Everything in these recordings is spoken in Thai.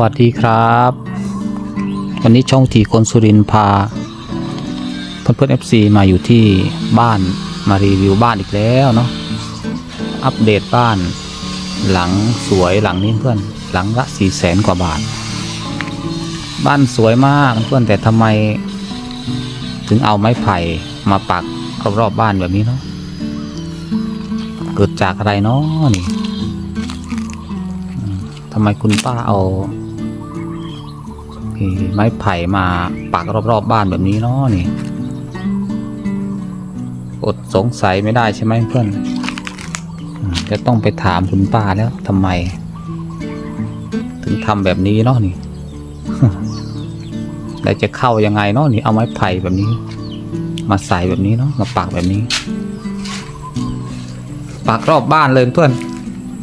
วัสดีครับ วันนี้ช่องทีคนสุรินพาเพื่อนเพื่อนเอฟซีมาอยู่ที่บ้านมารีวิวบ้านอีกแล้วเนาะอัปเดตบ้าน หลังสวยหลังนี้เพื่อนหลังละสี่แสนกว่าบาท บ้านสวยมากเพื่อนแต่ทำไม ถึงเอาไม้ไผ่มาปักรอบๆบ้านแบบนี้เนาะเกิดจากอะไรเนาะนี่ทำไมคุณป้าเอา ไอ้ไม้ไผ่มาปักรอบๆบบ้านแบบนี้เนาะนี่ อดสงสัยไม่ได้ใช่ไหมเพื่อนจะต้องไปถามคุณป้าแล้วทำไม ถึงทำแบบนี้เนาะนี่แล้วจะเข้ายังไงเนาะนี่เอาไม้ไผ่แบบนี้ มาใส่แบบนี้เนาะมาปักแบบนี้ปักรอบบ้านเลยเพื่อน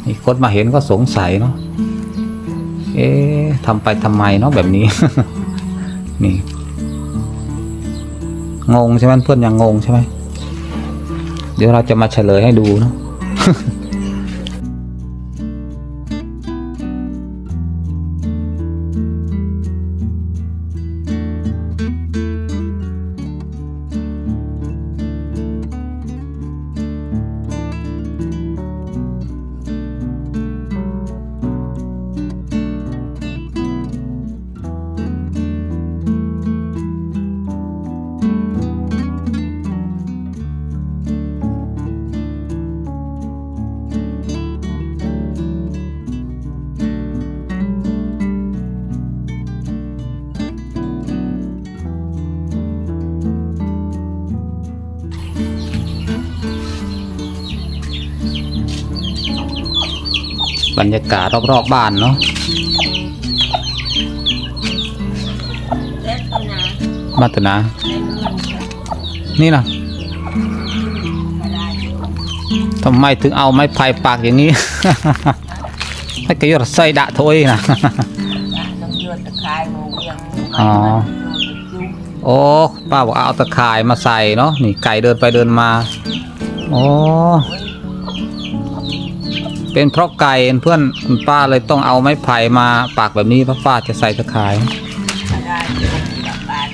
นี่คนมาเห็นก็สงสัยเนาะ เอ๊ะทำไปทำไมเนาะแบบนี้ นี่ งงใช่ไหมเพื่อนยังงงใช่ไหมเดี๋ยวเราจะมาเฉลยให้ดูเนาะ บรรยากาศรอบๆบ้านเนาะเล็กนะมาตนาเล่นเงินนี่นะมาได้อยู่ทำไมถึงเอาไม้ไผ่ปักอย่างนี้ ให้กระยศใส่ดะโถยนะละน้ำเยือดตะไคร้หมูเวียงอ๋อจุ๊บโอ้ป้าบอกเอาตะข่ายมาใส่เนาะนี่ไก่เดินไปเดินมา โอ้ เป็นเพราะไก่เพื่อนคุณป้าเลยต้องเอาไม้ไผ่มาปักแบบนี้เพราะป้าจะใส่ตะข่ายมาได้อยู่กลับบ้าน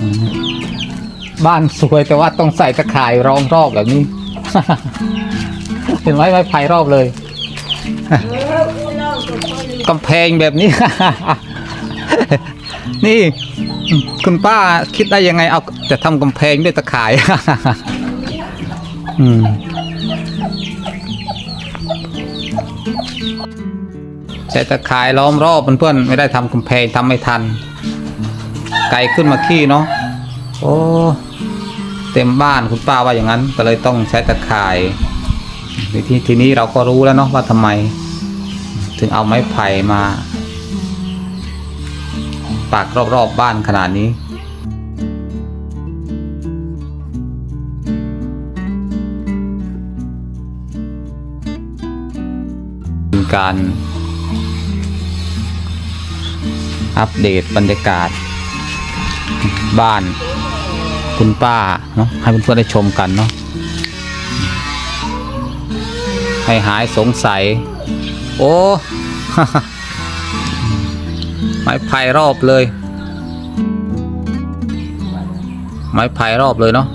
อืมบ้านสวยแต่ว่าต้องใส่ตะข่ายรองรอบแบบนี้ เห็นไหมไม้ไผ่รอบเลยเออพี่น้องก็ค่อยลืมกำแพงแบบนี้ นี่ คุณป้าคิดได้ยังไงเอาจะทำกำแพงด้วยตะข่าย อืม ใช้ตะข่ายล้อมรอบเพื่อนๆไม่ได้ทำกำแพงทำไม่ทัน ไก่ขึ้นมาขี้เนาะโอ้เต็มบ้านคุณป้าว่าอย่างนั้น ก็เลยต้องใช้ตะข่ายทีทีนี้เราก็รู้แล้วเนาะว่าทำไม ถึงเอาไม้ไผ่มาปักรอบๆบบ้านขนาดนี้ การอัปเดตบรรยากาศ บ้านคุณป้าเนาะให้เพื่อนๆได้ชมกันเนาะให้หายสงสัย โอ้ ไม้ไผ่รอบเลย ไม้ไผ่รอบเลยเนาะ